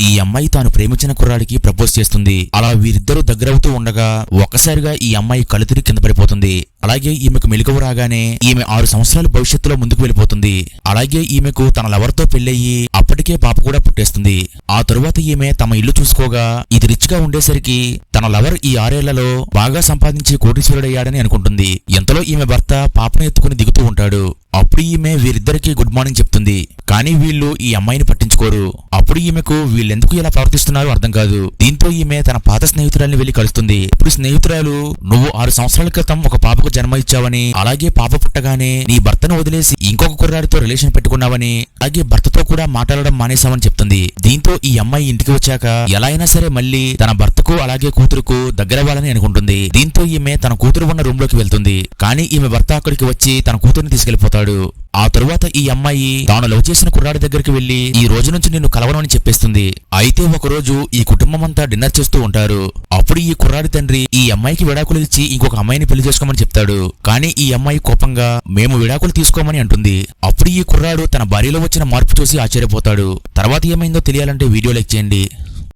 ఈ అమ్మాయి తాను ప్రేమించిన కుర్రాడికి ప్రపోజ్ చేస్తుంది. అలా వీరిద్దరూ దగ్గరవుతూ ఉండగా ఒక్కసారిగా ఈ అమ్మాయి కలుతురి కింద పడిపోతుంది. అలాగే ఈమెకు మెలకువ రాగానే ఈమె ఆరు సంవత్సరాల భవిష్యత్తులో ముందుకు వెళ్ళిపోతుంది. అలాగే ఈమెకు తన లవర్తో పెళ్ళయ్యి అప్పటికే పాప కూడా పుట్టేస్తుంది. ఆ తరువాత ఈమె తమ ఇల్లు చూసుకోగా ఇది రిచ్గా ఉండేసరికి తన లవర్ ఈ ఆరేళ్ళలో బాగా సంపాదించి కోటీశ్వరుడయ్యాడని అనుకుంటుంది. ఎంతలో ఈమె భర్త పాపను ఎత్తుకుని దిగుతూ ఉంటాడు. అప్పుడు ఈమె వీరిద్దరికి గుడ్ మార్నింగ్ చెప్తుంది. కానీ వీళ్ళు ఈ అమ్మాయిని పట్టించుకోరు. అప్పుడు ఈమెకు వీళ్ళెందుకు ఇలా ప్రవర్తిస్తున్నారో అర్థం కాదు. దీంతో ఈమె తన పాత స్నేహితురాల్ని వెళ్ళి కలుస్తుంది. ఇప్పుడు స్నేహితురాలు నువ్వు ఆరు సంవత్సరాల క్రితం ఒక పాపకు జన్మ ఇచ్చావని అలాగే పాప పుట్టగానే నీ భర్తను వదిలేసి ఇంకొక కుర్రాడితో రిలేషన్ పెట్టుకున్నావని అలాగే భర్తతో కూడా మాట్లాడడం మానేశామని చెప్తుంది. దీంతో ఈ అమ్మాయి ఇంటికి వచ్చాక ఎలా అయినా సరే మళ్ళీ తన భర్తకు అలాగే కూతురుకు దగ్గరవ్వాలని అనుకుంటుంది. దీంతో ఈమె తన కూతురు ఉన్న రూమ్లోకి వెళ్తుంది. కానీ ఈమె భర్త అక్కడికి వచ్చి తన కూతురుని తీసుకెళ్ళిపోతాడు ఆ తరువాత ఈ అమ్మాయి తాను లవ్ చేసిన కుర్రాడి దగ్గరికి వెళ్ళి ఈ రోజు నుంచి నిన్ను కలవను అని చెప్పేస్తుంది. అయితే ఒక రోజు ఈ కుటుంబం అంతా డిన్నర్ చేస్తూ ఉంటారు. అప్పుడు ఈ కుర్రాడి తండ్రి ఈ అమ్మాయికి విడాకులు ఇచ్చి ఇంకొక అమ్మాయిని పెళ్ళి చేసుకోమని చెప్తాడు. కానీ ఈ అమ్మాయి కోపంగా మేము విడాకులు తీసుకోమని అంటుంది. అప్పుడు ఈ కుర్రాడు తన భార్యలో వచ్చిన మార్పు చూసి ఆశ్చర్యపోతాడు. తర్వాత ఏమైందో తెలియాలంటే వీడియో లైక్ చేయండి.